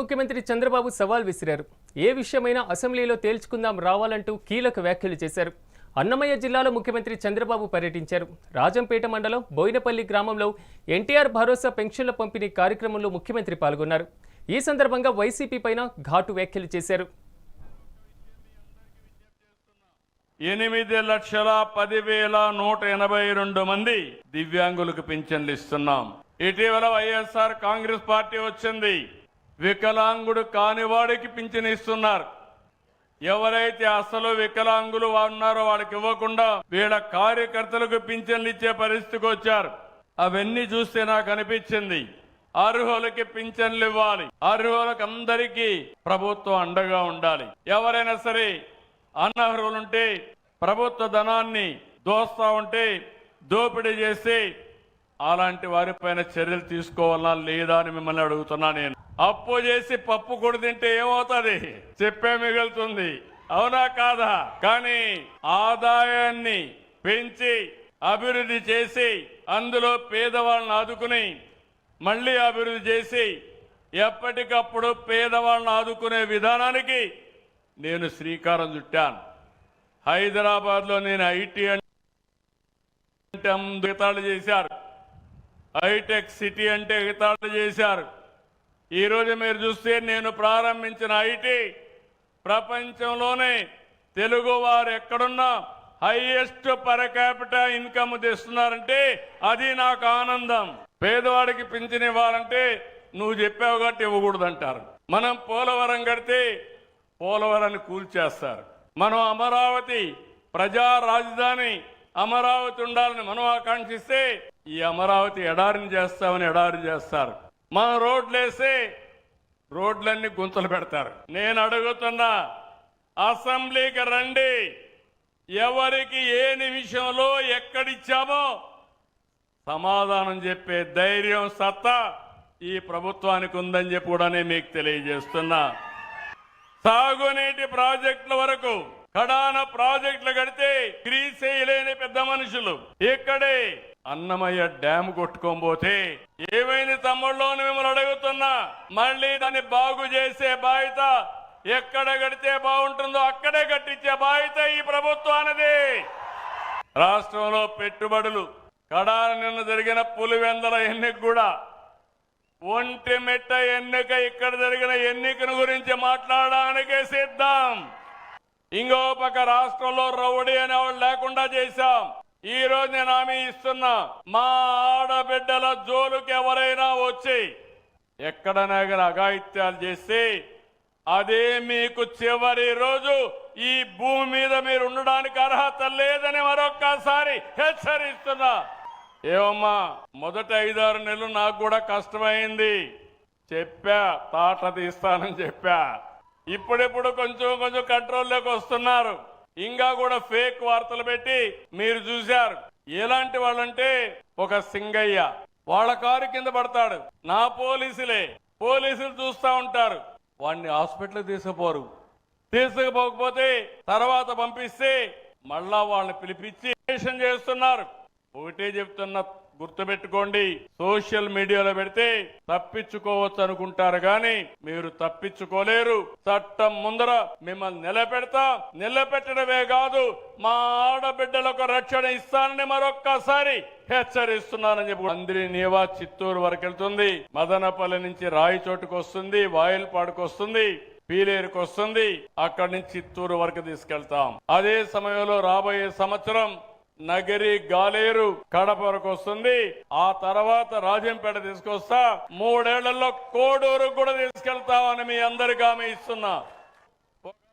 ముఖ్యమంత్రి చంద్రబాబు సవాల్ విసిరారు. ఏ విషయమైనా అసెంబ్లీలో తేల్చుకుందాం రావాలంటూ కీలక వ్యాఖ్యలు చేశారు. అన్నమయ్య జిల్లాలో ముఖ్యమంత్రి చంద్రబాబు పర్యటించారు. రాజంపేట మండలం బోయినపల్లి గ్రామంలో ఎన్టీఆర్ భరోసా పెన్షన్ల పంపిణీ కార్యక్రమంలో ముఖ్యమంత్రి పాల్గొన్నారు. ఈ సందర్భంగా వైసీపీ పైన ఘాటు వ్యాఖ్యలు చేశారు. ఎనిమిది లక్షల పదివేల నూట ఎనభై రెండు మంది దివ్యాంగులకు పింఛన్లు ఇస్తున్నాం. ఇటీవల వైఎస్ఆర్ కాంగ్రెస్ పార్టీ వచ్చింది. వికలాంగుడు కానివాడికి పింఛను ఇస్తున్నారు. ఎవరైతే అసలు వికలాంగులు ఉన్నారో వాళ్ళకి ఇవ్వకుండా వీళ్ళ కార్యకర్తలకు పింఛన్లు ఇచ్చే పరిస్థితికి వచ్చారు. అవన్నీ చూస్తే నాకు అనిపించింది. అర్హులకి పింఛన్లు ఇవ్వాలి. అర్హులకు అందరికీ ప్రభుత్వం అండగా ఉండాలి. ఎవరైనా సరే అనర్హులుంటే ప్రభుత్వ ధనాన్ని దోస్తా ఉంటే దోపిడీ చేసి అలాంటి వారిపైన చర్యలు తీసుకోవాలా లేదా అని మిమ్మల్ని అడుగుతున్నా నేను. అప్పు చేసి పప్పు కూడా తింటే ఏమవుతుంది? చెప్పే మిగులుతుంది. అవునా కాదా? కానీ ఆదాయాన్ని పెంచి అభివృద్ధి చేసి అందులో పేదవాళ్ళని ఆదుకుని మళ్ళీ అభివృద్ధి చేసి ఎప్పటికప్పుడు పేదవాళ్ళని ఆదుకునే విధానానికి నేను శ్రీకారం చుట్టాను. హైదరాబాద్లో నేను ఐటీ అంటే ఎగతాళి చేశారు. హైటెక్ సిటీ అంటే ఎగతాళి చేశారు. ఈరోజు మీరు చూస్తే నేను ప్రారంభించిన ఐటీ ప్రపంచంలోనే తెలుగు వారు ఎక్కడున్నా హైయెస్ట్ పర్ క్యాపిటల్ ఇన్కమ్ తెస్తున్నారంటే అది నాకు ఆనందం. పేదవాడికి పింఛన్ ఇవ్వాలంటే నువ్వు చెప్పావు కాబట్టి ఇవ్వకూడదు అంటారు మనం పోలవరం కడితే పోలవరాన్ని కూల్చేస్తారు. మనం అమరావతి ప్రజా రాజధాని అమరావతి ఉండాలని మనం ఆకాంక్షిస్తే ఈ అమరావతి ఎడారిని చేస్తామని ఎడారి చేస్తారు. మనం రోడ్లేసి రోడ్లన్నీ గుంతలు పెడతారు. నేను అడుగుతున్నా అసెంబ్లీకి రండి. ఎవరికి ఏ నిమిషంలో ఎక్కడిచ్చామో సమాధానం చెప్పే ధైర్యం సత్తా ఈ ప్రభుత్వానికి ఉందని చెప్పి కూడా నేను మీకు తెలియజేస్తున్నా. సాగునీటి ప్రాజెక్టుల వరకు కడాన ప్రాజెక్టులు కడితే క్రీసేయలేని పెద్ద మనుషులు. ఇక్కడే అన్నమయ్య డ్యామ్ కొట్టుకోబోతే ఏమైంది తమ్ముళ్ళు మిమ్మల్ని అడుగుతున్నా? మళ్ళీ దాన్ని బాగు చేసే బాధ్యత ఎక్కడ కడితే బాగుంటుందో అక్కడే కట్టించే బాధ్యత ఈ ప్రభుత్వానిది. రాష్ట్రంలో పెట్టుబడులు కడాన నిన్న జరిగిన పులివెందల ఎన్నిక కూడా ఒంటి మెట్ట ఎన్నిక ఇక్కడ జరిగిన ఎన్నికను గురించి మాట్లాడడానికే సిద్ధం. ఇంకో పక్క రాష్ట్రంలో రౌడీ అనేవాళ్ళు లేకుండా చేశాం. ఈ రోజు నేను హామీ ఇస్తున్నా మా ఆడబిడ్డల జోలుకి ఎవరైనా వచ్చి ఎక్కడైనా కానీ అఘాయిత్యాలు చేస్తే అదే మీకు చివరి రోజు ఈ భూమి మీద మీరు ఉండడానికి అర్హత లేదని మరొక్కసారి హెచ్చరిస్తున్నా. ఏమమ్మా మొదటి ఐదారు నెలలు నాకు కూడా కష్టమైంది. చెప్పా తాట తీస్తానని చెప్పా. ఇప్పుడిప్పుడు కొంచెం కొంచెం కంట్రోల్లోకి వస్తున్నారు. ఇంకా కూడా ఫేక్ వార్తలు పెట్టి మీరు చూశారు. ఎలాంటి వాళ్ళంటే ఒక సింగయ్య. వాళ్ళ కారు కింద పడతాడు. నా పోలీసులే. పోలీసులు చూస్తా ఉంటారు. వాడిని హాస్పిటల్ తీసుకుపోరు. తీసుకుపోకపోతే తర్వాత పంపిస్తే మళ్ళా వాళ్ళని పిలిపించి చేస్తున్నారు. ఒకటే చెప్తున్నా. గుర్తుపెట్టుకోండి సోషల్ మీడియాలో పెడితే తప్పించుకోవచ్చు అనుకుంటారు కానీ మీరు తప్పించుకోలేరు. చట్టం ముందర మిమ్మల్ని నిలబెడతా. నిలబెట్టడమే కాదు మా ఆడబిడ్డలకు రక్షణ ఇస్తానని మరొక్కసారి హెచ్చరిస్తున్నానని చెప్పి అందరి నీవా చిత్తూరు వరకు వెళ్తుంది. మదనపల్లి నుంచి రాయిచోటుకు వస్తుంది వాయిల్పాడుకు వస్తుంది పీలేరుకు వస్తుంది. అక్కడి నుంచి చిత్తూరు వరకు తీసుకెళ్తాం. అదే సమయంలో రాబోయే సంవత్సరం నగరి గాలేరు కడప వరకు వస్తుంది. ఆ తర్వాత రాజంపేట తీసుకొస్తా. మూడేళ్ళలో కోడూరు కూడా తీసుకెళ్తామని మీ అందరికి ఆమె ఇస్తున్నా.